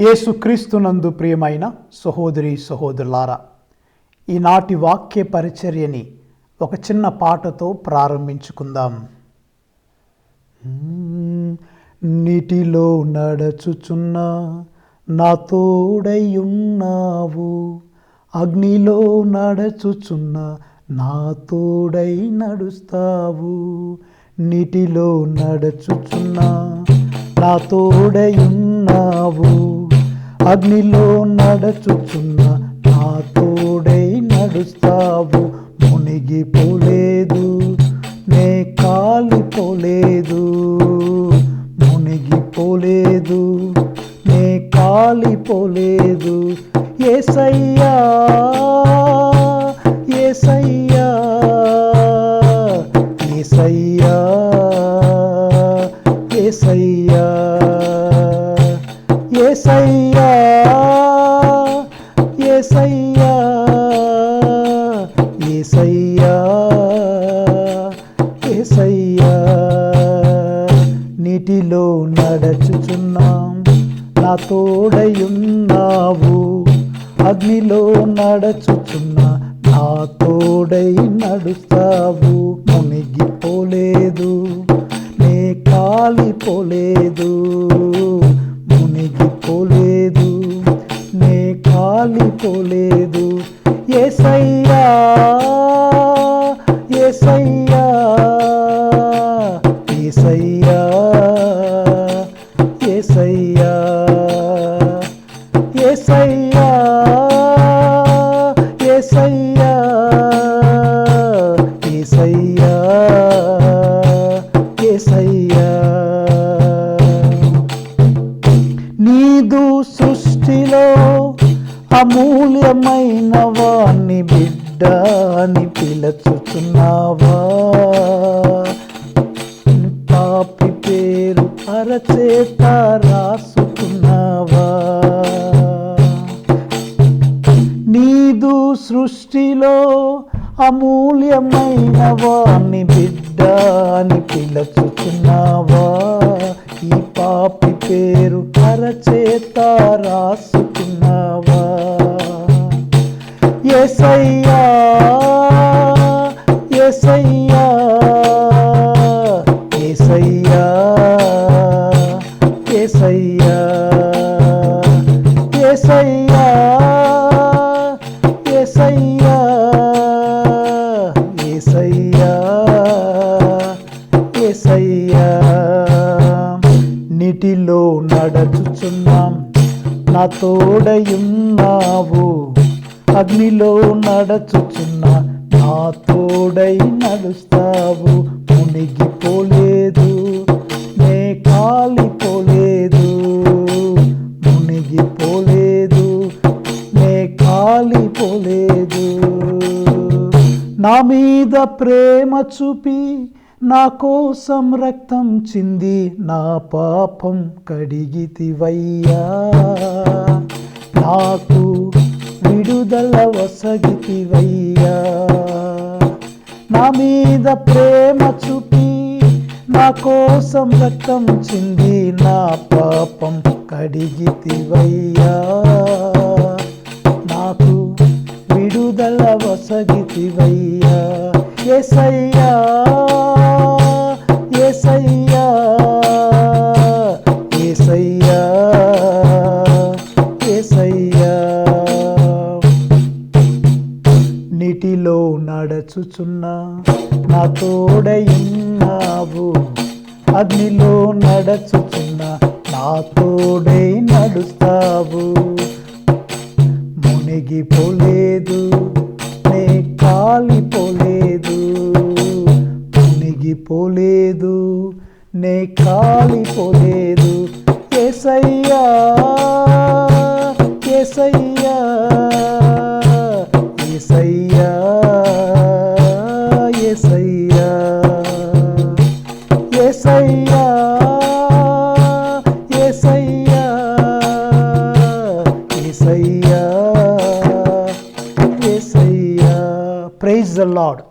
యేసుక్రీస్తునందు ప్రియమైన సహోదరి సహోదరులారా ఈనాటి వాక్య పరిచర్యని ఒక చిన్న పాటతో ప్రారంభించుకుందాం. నీటిలో నడచుచున్న నా తోడయున్నావు అగ్నిలో నడచుచున్న నా తోడై నడుస్తావు నీటిలో నడచుచున్న నా తోడయున్నావు అగ్నిలో నడచుచున్న నా తోడై నడుస్తావు మునిగిపోలేదు నే కాలిపోలేదు మునిగిపోలేదు నే కాలిపోలేదు ఏసయ్యా ఏసయ్యా ఏసయ్యా ఏసయ్యా ఏసయ్యా. ఏసయ్యా ఏసయ్యా ఏసయ్యా నీటిలో నడచుచున్నాం నా తోడయున్నావు అగ్నిలో నడచుచున్నా నా తోడై నడుస్తావు మునిగిపోలేదు నే కాలిపోలేదు. కాలిపోలేదు ఏసయ్యా ఏసయ్యా ఏసయ్యా ఏసయ్యా ఏసయ్యా ఏసయ్యా ఏసయ్యా. అమూల్యమైన వాణ్ణి బిడ్డ అని పిలచుచున్నావా పాపి పేరు అరచేత రాసుకున్నావా? నీదు సృష్టిలో అమూల్యమైన వాణ్ణి బిడ్డ అని పిలచుతున్నావా ఈ పాపి పేరు అరచేత రాసుకున్నావా? ఏసయ్యా ఏసయ్యా ఏసయ్యా ఏసయ్యా ఏసయ్యా ఏసయ్యా ఏసయ్యా ఏసయ్యా. నీటిలో నడచుచున్నాం నా తోడయున్నావు అగ్నిలో నడచుచున్న నా తోడై నడుస్తావు. మునిగిపోలేదు. నే కాలిపోలేదు మునిగిపోలేదు. నే కాలిపోలేదు నా మీద ప్రేమ చూపి నా కోసం రక్తం చింది నా పాపం కడిగితివయ్యా. నాకు వసగితివయ్యా నా మీద ప్రేమ చూపి నా కోసం రక్తం చింది నా పాపం కడిగితివయ్యా. నాకు విడుదల వసగితివయ్యా. ఎసై నడుచుచున్నా నా తోడయున్నావు. అగ్నిలో నడచుచున్నా నా తోడై నడుస్తావు. మునిగిపోలేదు నే కాలిపోలేదు. మునిగిపోలేదు నే కాలిపోలేదు. ఏసయ్యా ఏసయ్యా ఏసయ్యా. the Lord.